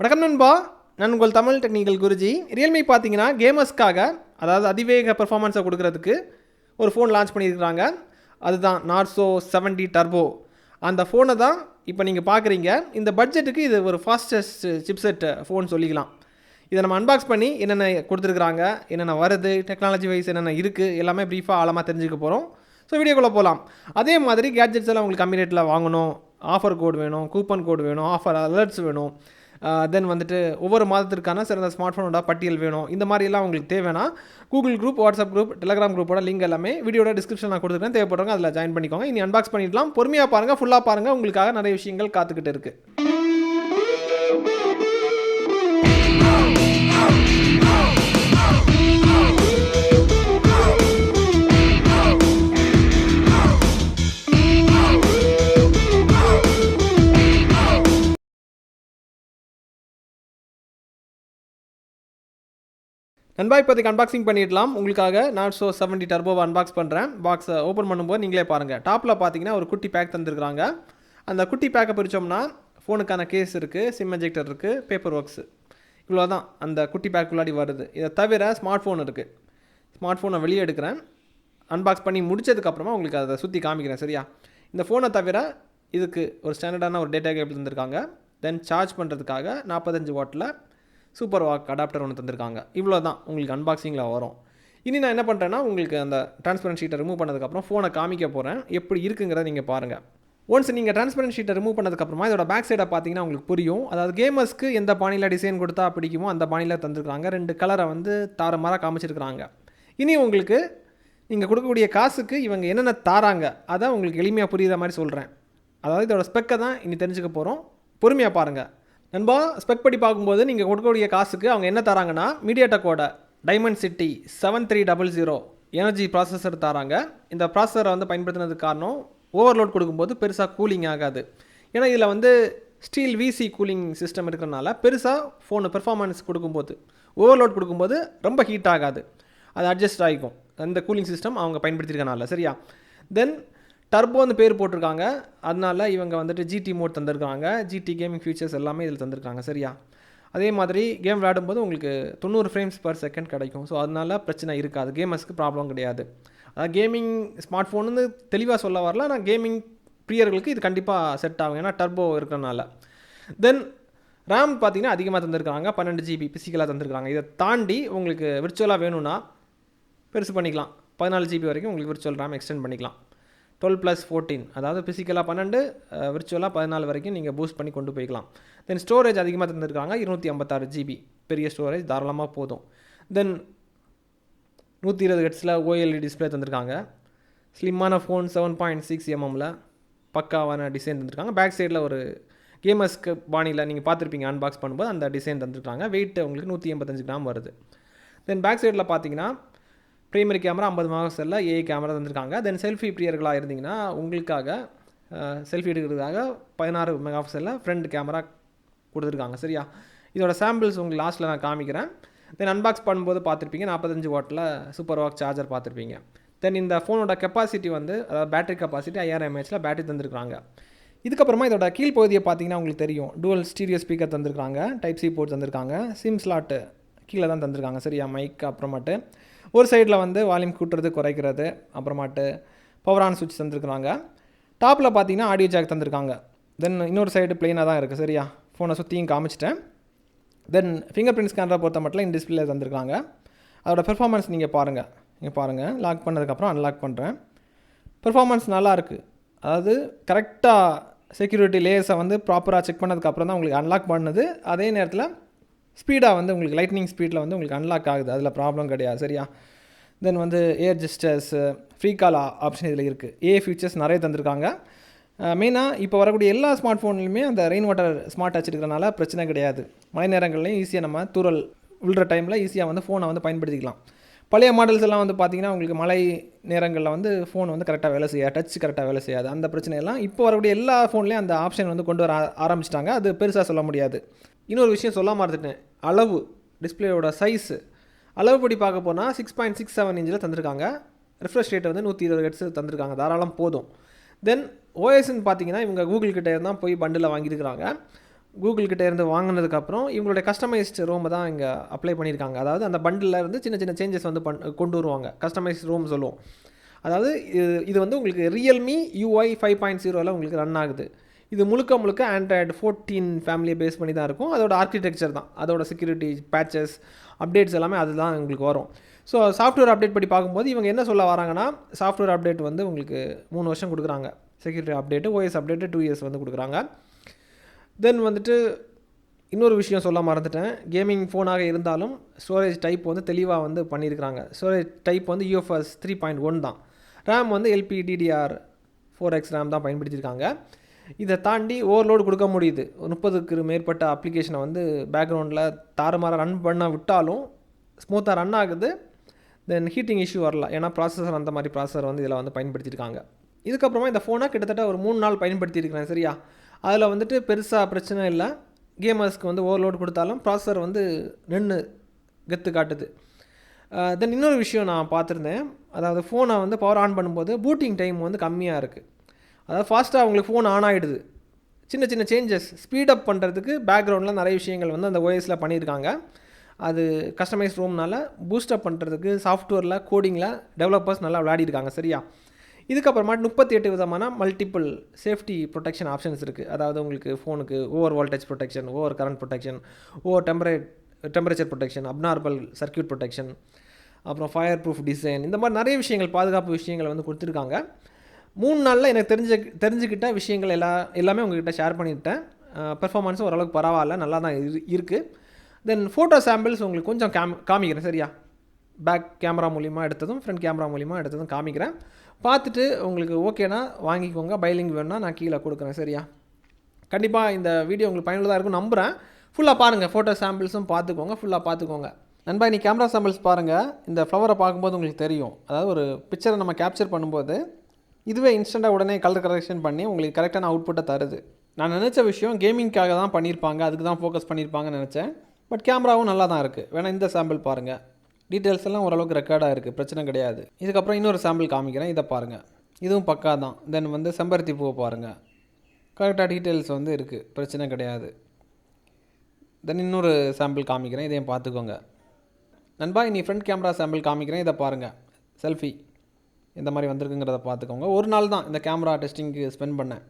வணக்கம் நண்பா. நான் உங்கள் தமிழ் டெக்னிக்கல் குருஜி. ரியல்மி பார்த்தீங்கன்னா கேமர்ஸ்க்காக அதாவது அதிவேக பெர்ஃபார்மன்ஸை கொடுக்கறதுக்கு ஒரு ஃபோன் லான்ச் பண்ணியிருக்கிறாங்க. அதுதான் நார்சோ செவன்டி டர்போ அந்த ஃபோனை தான் இப்போ நீங்கள் பார்க்குறீங்க. இந்த பட்ஜெட்டுக்கு இது ஒரு ஃபாஸ்டஸ்ட் சிப்செட் ஃபோன் சொல்லிக்கலாம். இதை நம்ம அன்பாக்ஸ் பண்ணி என்னென்ன கொடுத்துருக்குறாங்க என்னென்ன வருது டெக்னாலஜி வைஸ் என்னென்ன இருக்குது எல்லாமே ப்ரீஃபாக ஆழமாக தெரிஞ்சுக்க போகிறோம் ஸோ வீடியோக்குள்ளே போகலாம் அதே மாதிரி கேட்ஜெட்ஸ் எல்லாம் உங்களுக்கு கம்மி ரேட்டில் வாங்கணும். ஆஃபர் கோட் வேணும் கூப்பன் கோட் வேணும் ஆஃபர் அலர்ட்ஸ் வேணும். தென் வந்துட்டு ஒவ்வொரு மாதத்திற்கான சிறந்த ஸ்மார்ட் ஃபோனோட பட்டியல் வேணும். இந்த மாதிரிலாம் உங்களுக்கு தேவைன்னா Google group WhatsApp group Telegram குரூப்போட லிங்க் எல்லாமே வீடியோட டிஸ்கிரிப்ஷன் நான் கொடுத்துருக்கேன். தேவைப்படுறவங்க அதில் ஜாயின் பண்ணிக்கோங்க. இனி அன்பாக்ஸ் பண்ணிடலாம். பொறுமையாக பாருங்கள் ஃபுல்லாக பாருங்கள் உங்களுக்காக நிறைய விஷயங்கள் காத்துக்கிட்டு இருக்குது நண்பா இப்போதைக்கு அன்பாக்சிங் பண்ணிடலாம். உங்களுக்காக நான் ஸோ செவன்டி டர்போவை அன்பாக்ஸ் பண்ணுறேன் பாக்ஸை ஓப்பன் பண்ணும்போது நீங்களே பாருங்கள் டாப்பில் பார்த்தீங்கன்னா ஒரு குட்டி பேக் தந்துருக்குறாங்க. அந்த குட்டி பேக்கை பிரித்தோம்னா ஃபோனுக்கான கேஸ் இருக்குது சிம் எஜெக்டர் இருக்குது பேப்பர் ஒர்க்ஸு இவ்வளோ தான் அந்த குட்டி பேக் உள்ளாடி வருது. இதை தவிர ஸ்மார்ட் ஃபோன் இருக்குது ஸ்மார்ட் ஃபோனை வெளியே எடுக்கிறேன். அன்பாக்ஸ் பண்ணி முடிச்சதுக்கப்புறமா உங்களுக்கு அதை சுற்றி காமிக்கிறேன் சரியா? இந்த ஃபோனை தவிர இதுக்கு ஒரு ஸ்டாண்டர்டான ஒரு டேட்டா கேபிள் தந்திருக்காங்க. தென் சார்ஜ் பண்ணுறதுக்காக நாற்பத்தஞ்சு வாட்டில் சூப்பர் வாக் அடாப்டர் ஒன்று தந்திருக்காங்க. இவ்வளோ தான் உங்களுக்கு அன்பாக்சிங்கில் வரும். இனி நான் என்ன பண்ணுறேன்னா உங்களுக்கு அந்த டிரான்ஸ்பரன்ட் ஷீட்டை ரிமூவ் பண்ணதுக்கப்புறம் ஃபோனை காமிக்க போகிறேன் எப்படி இருக்குங்கிறத நீங்கள் பாருங்கள் ஒன்ஸ் நீங்கள் டிரான்ஸ்பரன்ட் ஷீட்டை ரிமூவ் பண்ணதுக்கப்புறமா இதோட பேக் சைடை பார்த்தீங்கன்னா உங்களுக்கு புரியும். அதாவது கேமர்ஸ்க்கு எந்த பாணியில் டிசைன் கொடுத்தா பிடிக்குமோ அந்த பாணியில் தந்துருக்காங்க. ரெண்டு கலரை வந்து தாரமாராக காமிச்சிருக்கிறாங்க. இனி உங்களுக்கு நீங்கள் கொடுக்கக்கூடிய காசுக்கு இவங்க என்னென்ன தாராங்க அதை உங்களுக்கு எளிமையாக புரியுற மாதிரி சொல்கிறேன் அதாவது இதோட ஸ்பெக்கை தான் இனி தெரிஞ்சுக்க போகிறோம் பொறுமையாக பாருங்கள் நண்பா ஸ்பெக் படி பார்க்கும்போது நீங்கள் கொடுக்கக்கூடிய காசுக்கு அவங்க என்ன தராங்கன்னா மீடியாடெக்கோட Dimensity seven three double zero energy processor தராங்க. இந்த ப்ராசஸரை வந்து பயன்படுத்தினதுக்கு காரணம் ஓவர்லோட் கொடுக்கும்போது பெருசாக கூலிங் ஆகாது. ஏன்னா இதில் வந்து ஸ்டீல் விசி கூலிங் சிஸ்டம் இருக்கிறனால பெருசாக ஃபோனு பெர்ஃபார்மன்ஸ் கொடுக்கும்போது ஓவர்லோட் கொடுக்கும்போது ரொம்ப ஹீட் ஆகாது. அது அட்ஜஸ்ட் ஆகிக்கும். அந்த கூலிங் சிஸ்டம் அவங்க பயன்படுத்தியிருக்கனால சரியா? தென் டர்போன்னு பேர் போட்டிருக்காங்க. அதனால இவங்க வந்துட்டு ஜிடி மோட் தந்திருக்காங்க. ஜிடி கேமிங் ஃபியூச்சர்ஸ் எல்லாமே இதில் தந்திருக்காங்க. சரியா? அதே மாதிரி கேம் விளையாடும்போது உங்களுக்கு தொண்ணூறு ஃப்ரேம்ஸ் பர் செகண்ட் கிடைக்கும். ஸோ அதனால பிரச்சனை இருக்காது. கேமர்ஸ்க்கு ப்ராப்ளம் கிடையாது. அதாவது கேமிங் ஸ்மார்ட் ஃபோன்னு தெளிவாக சொல்ல வரல. ஆனால் கேமிங் பிரியர்களுக்கு இது கண்டிப்பாக செட் ஆகும். ஏன்னா டர்போ இருக்கிறனால. தென் ரேம் பார்த்தீங்கன்னா அதிகமாக தந்திருக்காங்க. பன்னெண்டு ஜிபி பிசிக்கலாக தந்திருக்காங்க. இதை தாண்டி உங்களுக்கு விர்ச்சுவலாக வேணும்னா பெருசு பண்ணிக்கலாம். பதினாலு ஜிபி வரைக்கும் உங்களுக்கு விர்ச்சுவல் ரேம் எக்ஸ்டெண்ட் பண்ணிக்கலாம். டுவெல் ப்ளஸ் ஃபோர்டீன் அதாவது ஃபிசிக்கலாக பன்னெண்டு விர்ச்சுவலாக பதினாலு வரைக்கும் நீங்கள் பூஸ்ட் பண்ணி கொண்டு போய்க்கலாம். தென் ஸ்டோரேஜ் அதிகமாக தந்துருக்காங்க இருநூற்றி ஐம்பத்தாறு ஜிபி பெரிய ஸ்டோரேஜ் தாராளமாக போதும். தென் நூற்றி இருபது ஹெட்ஸில் ஓஎல்இ டிஸ்பிளே தந்திருக்காங்க. ஸ்லிம்மான ஃபோன் செவன் பாயிண்ட் சிக்ஸ் எம்எம்மில் பக்காவான டிசைன் தந்திருக்காங்க. பேக் சைடில் ஒரு கேமர்ஸ்க்கு பாணியில் நீங்கள் பார்த்துருப்பீங்க அன்பாக்ஸ் பண்ணும்போது அந்த டிசைன் தந்துருக்காங்க. வெயிட் உங்களுக்கு நூற்றி எண்பத்தஞ்சு கிராம் வருது. தென் பேக் சைடில் பார்த்தீங்கன்னா ப்ரைமரி கேமரா ஐம்பது மெகா ஏஐ கேமரா தந்திருக்காங்க. தென் செல்ஃபி பிரியர்களாக இருந்தீங்கன்னா உங்களுக்காக செல்ஃபி எடுக்கிறதுக்காக பதினாறு மெகா செல்லில் ஃப்ரண்ட் கேமரா கொடுத்துருக்காங்க. சரியா? இதோட சாம்பிள்ஸ் உங்களுக்கு லாஸ்ட்டில் நான் காமிக்கிறேன். தென் அன்பாக்ஸ் பண்ணும்போது பார்த்துருப்பீங்க. நாற்பத்தஞ்சு வாட்டில் சூப்பர் வாக் சார்ஜர் பார்த்துருப்பீங்க. தென் இந்த ஃபோனோட கெப்பாசிட்டி வந்து அதாவது பேட்டரி கெப்பாசிட்டி ஐயாயிரம் எம்ஹெச்சில் பேட்டரி தந்திருக்காங்க இதுக்கப்புறமா இதோட கீழ்ப்பகுதியை பார்த்தீங்கன்னா உங்களுக்கு தெரியும். டூவல் ஸ்டீரியோ ஸ்பீக்கர் தந்திருக்காங்க டைப் சி போர்ட் தந்திருக்காங்க. சிம் ஸ்லாட்டு கீழே தான் தந்திருக்காங்க. சரியா? மைக் அப்புறமாட்டு. ஒரு சைடில் வந்து வால்யூம் கூட்டுறது குறைக்கிறது அப்புறமாட்டு பவர் ஆன் சுவிட்ச் தந்துருக்குறாங்க. டாப்பில் பார்த்தீங்கன்னா ஆடியோ ஜாக் தந்திருக்காங்க. தென் இன்னொரு சைடு பிளெயினாக தான் இருக்குது சரியா? ஃபோனை சுற்றியும் காமிச்சிட்டேன். தென் ஃபிங்கர் பிரிண்ட் ஸ்கேனரை பொறுத்த மட்டும் இந்த டிஸ்பிளே தந்திருக்காங்க. அதோட பெர்ஃபார்மன்ஸ் நீங்கள் பாருங்கள் நீங்கள் பாருங்கள் லாக் பண்ணதுக்கப்புறம் அன்லாக் பண்ணுறேன் பெர்ஃபார்மன்ஸ் நல்லா இருக்குது அதாவது கரெக்டாக செக்யூரிட்டி லேயர்ஸை வந்து ப்ராப்பராக செக் பண்ணதுக்கப்புறம் தான் உங்களுக்கு அன்லாக் பண்ணுது. அதே நேரத்தில் ஸ்பீடாக வந்து உங்களுக்கு லைட்னிங் ஸ்பீடில் வந்து உங்களுக்கு அன்லாக் ஆகுது. அதில் ப்ராப்ளம் கிடையாது. சரியா? தென் வந்து ஏர் ஜிஸ்டர்ஸு ஃப்ரீ கால் ஆப்ஷன் இதில் இருக்குது ஏ ஃபீச்சர்ஸ் நிறைய தந்திருக்காங்க. மெயினாக இப்போ வரக்கூடிய எல்லா ஸ்மார்ட் ஃபோன்லையுமே அந்த ரெயின் வாட்டர் ஸ்மார்ட் டச் இருக்கிறனால பிரச்சனை கிடையாது. மழை நேரங்கள்லையும் ஈஸியாக நம்ம தூரல் விழுற டைமில் ஈஸியாக வந்து ஃபோனை வந்து பயன்படுத்திக்கலாம். பழைய மாடல்ஸ் எல்லாம் வந்து பார்த்திங்கன்னா உங்களுக்கு மழை நேரங்களில் வந்து ஃபோன் வந்து கரெக்டாக வேலை செய்யாது டச் கரெக்டாக வேலை செய்யாது. அந்த பிரச்சனையெல்லாம் இப்போ வரக்கூடிய எல்லா ஃபோன்லேயும் அந்த ஆப்ஷன் வந்து கொண்டு வர ஆரம்பிச்சிட்டாங்க. அது பெருசாக சொல்ல முடியாது. இன்னொரு விஷயம் சொல்ல மறந்துட்டேன். அளவு டிஸ்பிளேயோட சைஸு அளவுப்படி பார்க்க போனால் சிக்ஸ் பாயிண்ட் சிக்ஸ் செவன் இன்ச்சில் தந்திருக்காங்க. ரிஃப்ரெஷ் ரேட்டை வந்து நூற்றி இருபது ஹெட்ஸ் தந்திருக்காங்க. தாராளம் போதும். தென் ஓஎஸ்ன்னு பார்த்தீங்கன்னா இவங்க கூகுள் கிட்டே தான் போய் பண்டில் வாங்கியிருக்கிறாங்க. கூகுள் கிட்டே இருந்து வாங்கினதுக்கப்புறம் இவங்களுடைய கஸ்டமைஸ்டு ரோமை தான் இங்கே அப்ளை பண்ணியிருக்காங்க. அதாவது அந்த பண்டில் இருந்து சின்ன சின்ன சேஞ்சஸ் வந்து பண் கொண்டு வருவாங்க. கஸ்டமைஸ் ரூம் சொல்லுவோம். அதாவது இது இது வந்து உங்களுக்கு ரியல்மி யூஐ ஃபைவ் பாயிண்ட் ஜீரோவில் உங்களுக்கு ரன் ஆகுது. இது முழுக்க முழுக்க ஆண்ட்ராய்டு ஃபோர்டீன் ஃபேமிலியை பேஸ் பண்ணி தான் இருக்கும். அதோட ஆர்கிடெக்சர் தான். அதோட செக்யூரிட்டி பேட்சஸ் அப்டேட்ஸ் எல்லாமே அதுதான் உங்களுக்கு வரும். ஸோ சாஃப்ட்வேர் அப்டேட் படி பார்க்கும்போது இவங்க என்ன சொல்ல வராங்கன்னா சாஃப்ட்வேர் அப்டேட் வந்து உங்களுக்கு மூணு வருஷம் கொடுக்குறாங்க. Security update OS update two years வந்து கொடுக்குறாங்க. தென் வந்துட்டு இன்னொரு விஷயம் சொல்ல மறந்துட்டேன். கேமிங் ஃபோனாக இருந்தாலும் ஸ்டோரேஜ் டைப் வந்து தெளிவாக வந்து பண்ணியிருக்கிறாங்க. ஸ்டோரேஜ் டைப் வந்து யூஎஃப்எஸ் த்ரீ பாயிண்ட் ஒன் தான். ரேம் வந்து எல்பிடிடிஆர் ஃபோர் எக்ஸ் ரேம் தான் பயன்படுத்தியிருக்காங்க. இதை தாண்டி ஓவர்லோடு கொடுக்க முடியுது. முப்பதுக்கு மேற்பட்ட அப்ளிகேஷனை வந்து பேக்ரவுண்டில் தாறுமாறாக ரன் பண்ண விட்டாலும் ஸ்மூத்தாக ரன் ஆகுது. தென் ஹீட்டிங் இஷ்யூ வரல. ஏன்னா ப்ராசஸர் அந்த மாதிரி ப்ராசஸர் வந்து இதில் வந்து பயன்படுத்தியிருக்காங்க. இதுக்கப்புறமா இந்த ஃபோனை கிட்டத்தட்ட ஒரு மூணு நாள் பயன்படுத்தியிருக்கிறேன் சரியா? அதில் வந்துட்டு பெருசாக பிரச்சனை இல்லை. கேமர்ஸ்க்கு வந்து ஓவர்லோடு கொடுத்தாலும் ப்ராசஸர் வந்து நின்று கெத்து காட்டுது. தென் இன்னொரு விஷயம் நான் பார்த்துருந்தேன். அதாவது ஃபோனை வந்து பவர் ஆன் பண்ணும்போது பூட்டிங் டைம் வந்து கம்மியாக இருக்குது அதாவது ஃபாஸ்ட்டாக அவங்களுக்கு ஃபோன் ஆன் ஆகிடுது சின்ன சின்ன சேஞ்சஸ் ஸ்பீடப் பண்ணுறதுக்கு பேக்ரவுண்டில் நிறைய விஷயங்கள் வந்து அந்த ஓஎஸில் பண்ணியிருக்காங்க. அது கஸ்டமைஸ் ரூம்னால பூஸ்டப் பண்ணுறதுக்கு சாஃப்ட்வேரில் கோடிங்கில் டெவலப்பர்ஸ் நல்லா விளையாடிருக்காங்க சரியா? இதுக்கப்புறமா முப்பத்தி எட்டு விதமான மல்டிபிள் சேஃப்டி ப்ரொடெக்ஷன் ஆப்ஷன்ஸ் இருக்குது அதாவது உங்களுக்கு ஃபோனுக்கு over voltage protection over current protection over tempera temperature protection abnormal circuit protection அப்புறம் ஃபயர் ப்ரூஃப் டிசைன் இந்த மாதிரி நிறைய விஷயங்கள் பாதுகாப்பு விஷயங்கள் வந்து கொடுத்துருக்காங்க. மூணு நாளில் எனக்கு தெரிஞ்ச தெரிஞ்சுக்கிட்ட விஷயங்கள் எல்லா எல்லாமே உங்ககிட்ட ஷேர் பண்ணிட்டேன். பெர்ஃபார்மன்ஸும் ஓரளவுக்கு பரவாயில்ல நல்லா தான் இரு இருக்குது தென் ஃபோட்டோ சாம்பிள்ஸ் உங்களுக்கு கொஞ்சம் கேம் காமிக்கிறேன் சரியா? பேக் கேமரா மூலிமா எடுத்ததும் ஃப்ரண்ட் கேமரா மூலிமா எடுத்ததும் காமிக்கிறேன். பார்த்துட்டு உங்களுக்கு ஓகேனா வாங்கிக்கோங்க. பைலிங் வேணும்னா நான் கீழே கொடுக்குறேன் சரியா? கண்டிப்பாக இந்த வீடியோ உங்களுக்கு பயனுள்ளதாக இருக்கும் நம்புகிறேன் ஃபுல்லாக பாருங்கள் ஃபோட்டோ சாம்பிள்ஸும் பார்த்துக்கோங்க ஃபுல்லாக பார்த்துக்கோங்க. நண்பா நீ கேமரா சாம்பிள்ஸ் பாருங்கள் இந்த ஃப்ளவரை பார்க்கும்போது உங்களுக்கு தெரியும். அதாவது ஒரு பிக்சரை நம்ம கேப்சர் பண்ணும்போது இதுவே இன்ஸ்டண்ட்டாக உடனே கலர் கரெக்ஷன் பண்ணி உங்களுக்கு கரெக்டான அவுட்புட்டை தருது. நான் நினச்ச விஷயம் கேமிங்க்காக தான் பண்ணியிருப்பாங்க அதுக்கு தான் ஃபோக்கஸ் பண்ணியிருப்பாங்கன்னு நினச்சேன். பட் கேமராவும் நல்லா தான் இருக்குது வேணால் இந்த சாம்பிள் பாருங்கள் டீட்டெயில்ஸ் எல்லாம் ஓரளவுக்கு ரெக்கார்டாக இருக்குது பிரச்சனை கிடையாது. இதுக்கப்புறம் இன்னொரு சாம்பிள் காமிக்கிறேன். இதை பாருங்கள் இதுவும் பக்கா தான். தென் வந்து செம்பருத்தி பூவை பாருங்கள் கரெக்டாக டீட்டெயில்ஸ் வந்து இருக்குது பிரச்சனை கிடையாது. தென் இன்னொரு சாம்பிள் காமிக்கிறேன். இதையும் பார்த்துக்கோங்க. நண்பா இனி ஃப்ரண்ட் கேமரா சாம்பிள் காமிக்கிறேன். இதை பாருங்கள் செல்ஃபி இந்த மாதிரி வந்திருக்குங்கிறத பார்த்துக்கோங்க. ஒரு நாள் தான் இந்த கேமரா டெஸ்டிங்க்கு ஸ்பெண்ட் பண்ணேன்.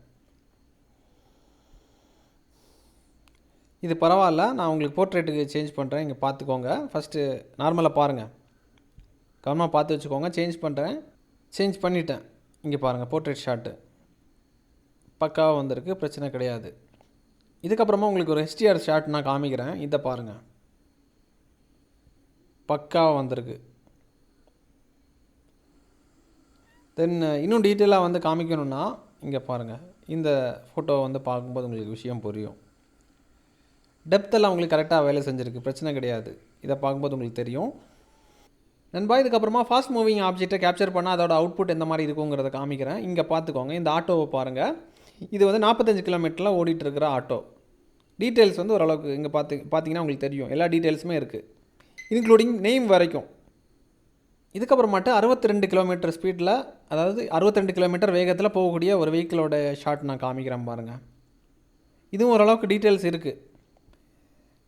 இது பரவாயில்ல நான் உங்களுக்கு போர்ட்ரேட்டுக்கு சேஞ்ச் பண்ணுறேன் இங்கே பார்த்துக்கோங்க. ஃபஸ்ட்டு நார்மலாக பாருங்கள் கவனமாக பார்த்து வச்சுக்கோங்க. சேஞ்ச் பண்ணுறேன் சேஞ்ச் பண்ணிட்டேன். இங்கே பாருங்கள் போர்ட்ரேட் ஷாட்டு பக்காவாக வந்திருக்கு பிரச்சனை கிடையாது. இதுக்கப்புறமா உங்களுக்கு ஒரு ஹெச்டிஆர் ஷாட் நான் காமிக்கிறேன். இதை பாருங்கள் பக்காவாக வந்திருக்கு. தென் இன்னும் டீட்டெயிலாக வந்து காமிக்கணும்னா இங்கே பாருங்கள் இந்த ஃபோட்டோ வந்து பார்க்கும்போது உங்களுக்கு விஷயம் புரியும். டெப்த்தெல்லாம் உங்களுக்கு கரெக்டாக வேலை செஞ்சுருக்கு. பிரச்சனை கிடையாது. இதை பார்க்கும்போது உங்களுக்கு தெரியும். நண்பா இதுக்கப்புறமா ஃபாஸ்ட் மூவிங் ஆப்ஜெக்ட்டை கேப்சர் பண்ணால் அதோட அவுட்புட் எந்த மாதிரி இருக்குங்கிறத காமிக்கிறேன். இங்கே பார்த்துக்கோங்க. இந்த ஆட்டோவை பாருங்கள் இது வந்து நாற்பத்தஞ்சு கிலோமீட்டரில் ஓடிட்டுருக்கிற ஆட்டோ. டீட்டெயில்ஸ் வந்து ஓரளவுக்கு இங்கே பார்த்து பார்த்தீங்கன்னா உங்களுக்கு தெரியும். எல்லா டீட்டெயில்ஸுமே இருக்குது இன்க்ளூடிங் நேம் வரைக்கும். இதுக்கப்புறமாட்டு அறுபத்தி ரெண்டு கிலோமீட்டர் ஸ்பீடில் அதாவது அறுபத்தி ரெண்டு கிலோமீட்டர் வேகத்தில் போகக்கூடிய ஒரு வெஹிக்கிளோட ஷாட் நான் காமிக்கிறேன் பாருங்கள் இதுவும் ஓரளவுக்கு டீட்டெயில்ஸ் இருக்குது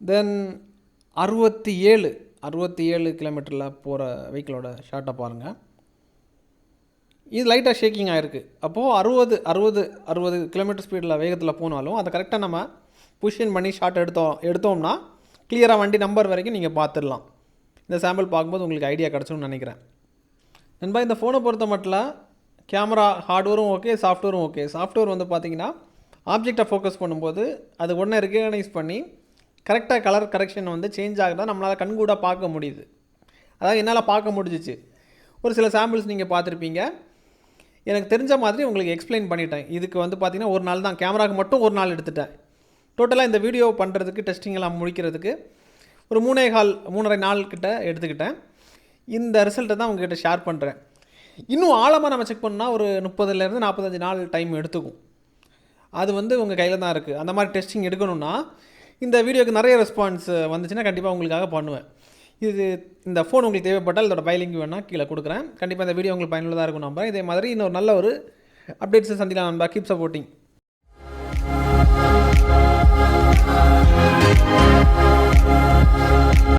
தென் அறுபத்தி ஏழு அறுபத்தி ஏழு கிலோமீட்டரில் போகிற வெஹிக்கிளோட ஷார்ட்டை பாருங்கள் இது லைட்டாக ஷேக்கிங் ஆகிருக்கு அப்போது அறுபது அறுபது அறுபது கிலோமீட்டர் ஸ்பீடில் வேகத்தில் போனாலும் அதை கரெக்டாக நம்ம புஷின் பண்ணி ஷார்ட் எடுத்தோம் எடுத்தோம்னா கிளியராக வண்டி நம்பர் வரைக்கும் நீங்கள் பார்த்துடலாம் இந்த சாம்பிள் பார்க்கும்போது உங்களுக்கு ஐடியா கிடச்சுன்னு நினைக்கிறேன். நண்பா இந்த ஃபோனை பொறுத்த மட்டும் கேமரா ஹார்ட்வேரும் ஓகே சாஃப்ட்வேரும் ஓகே சாஃப்ட்வேர் வந்து பார்த்தீங்கன்னா ஆப்ஜெக்டை ஃபோக்கஸ் பண்ணும்போது அது உடனே ரெகனைஸ் பண்ணி கரெக்டாக கலர் கரெக்ஷன் வந்து சேஞ்ச் ஆகிறதா நம்மளால் கண்கூடாக பார்க்க முடியுது. அதாவது என்னால் பார்க்க முடிஞ்சிச்சு. ஒரு சில சாம்பிள்ஸ் நீங்கள் பார்த்துருப்பீங்க. எனக்கு தெரிஞ்ச மாதிரி உங்களுக்கு எக்ஸ்பிளைன் பண்ணிட்டேன். இதுக்கு வந்து பார்த்திங்கன்னா ஒரு நாள் தான். கேமராவுக்கு மட்டும் ஒரு நாள் எடுத்துட்டேன். டோட்டலாக இந்த வீடியோ பண்ணுறதுக்கு டெஸ்டிங் எல்லாம் முடிக்கிறதுக்கு ஒரு மூணே கால் மூணரை நாள் கிட்ட எடுத்துக்கிட்டேன். இந்த ரிசல்ட்டை தான் உங்ககிட்ட ஷேர் பண்ணுறேன் இன்னும் ஆழமாக நம்ம செக் பண்ணால் ஒரு முப்பதுலேருந்து நாற்பத்தஞ்சு நாள் டைம் எடுத்துக்கும். அது வந்து உங்கள் கையில் தான் இருக்குது அந்த மாதிரி டெஸ்டிங் எடுக்கணும்னா இந்த வீடியோக்கு நிறைய ரெஸ்பான்ஸ் வந்துச்சுன்னா கண்டிப்பாக உங்களுக்காக பண்ணுவேன். இது இந்த ஃபோன் உங்களுக்கு தேவைப்பட்டால் இதோட பைலிங் வேணால் கீழே கொடுக்குறேன். கண்டிப்பாக இந்த வீடியோ உங்களுக்கு பயனுள்ளதாக இருக்கும் நம்புறேன். இதே மாதிரி இன்னொரு நல்ல ஒரு அப்டேட்ஸை சந்திக்கலாம் நண்பா. Keep supporting